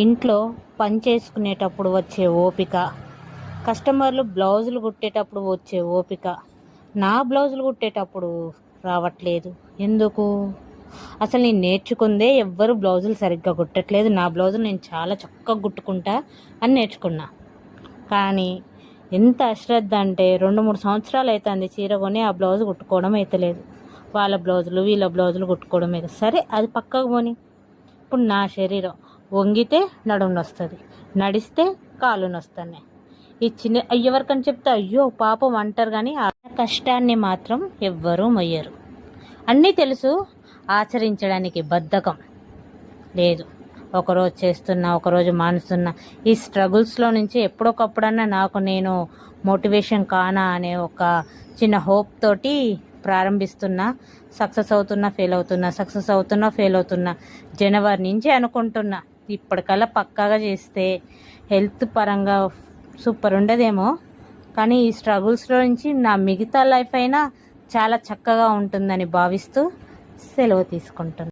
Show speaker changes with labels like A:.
A: ఇంట్లో పని చేసుకునేటప్పుడు వచ్చే ఓపిక కస్టమర్లు బ్లౌజులు కుట్టేటప్పుడు వచ్చే ఓపిక నా బ్లౌజులు కుట్టేటప్పుడు రావట్లేదు. ఎందుకు? అసలు నేను నేర్చుకుందే ఎవ్వరు బ్లౌజులు సరిగ్గా కుట్టట్లేదు. నా బ్లౌజులు నేను చాలా చక్కగా కుట్టుకుంటా అని నేర్చుకున్నా. కానీ ఎంత అశ్రద్ధ అంటే రెండు మూడు సంవత్సరాలు అవుతుంది చీర కొని ఆ బ్లౌజ్ కుట్టుకోవడం అవుతలేదు వాళ్ళ బ్లౌజులు వీళ్ళ బ్లౌజులు కుట్టుకోవడం అయితే సరే అది పక్కకు పోని. ఇప్పుడు నా శరీరం. వంగితే నడుము నొస్తుంది నడిస్తే కాలు నొస్తున్నాయి ఈ చిన్న ఎవరికని చెప్తే అయ్యో పాపం అంటారు కానీ ఆ కష్టాన్ని మాత్రం ఎవ్వరూ మొయ్యరు. అన్నీ తెలుసు ఆచరించడానికి బద్ధకం లేదు. ఒకరోజు చేస్తున్నా ఒకరోజు మానుస్తున్నా ఈ స్ట్రగుల్స్లో నుంచి ఎప్పుడొకప్పుడన్నా నాకు నేను మోటివేషన్ కానా అనే ఒక చిన్న హోప్ తోటి ప్రారంభిస్తున్నా సక్సెస్ అవుతున్నా ఫెయిల్ అవుతున్నా సక్సెస్ అవుతున్నా ఫెయిల్ అవుతున్నా జనవరి నుంచి అనుకుంటున్నా. ఇప్పటికల్లా పక్కాగా చేస్తే హెల్త్ పరంగా సూపర్ ఉండదేమో. కానీ ఈ స్ట్రగుల్స్లో నుంచి నా మిగతా లైఫ్ అయినా చాలా చక్కగా ఉంటుందని భావిస్తూ సెలవు తీసుకుంటున్నాను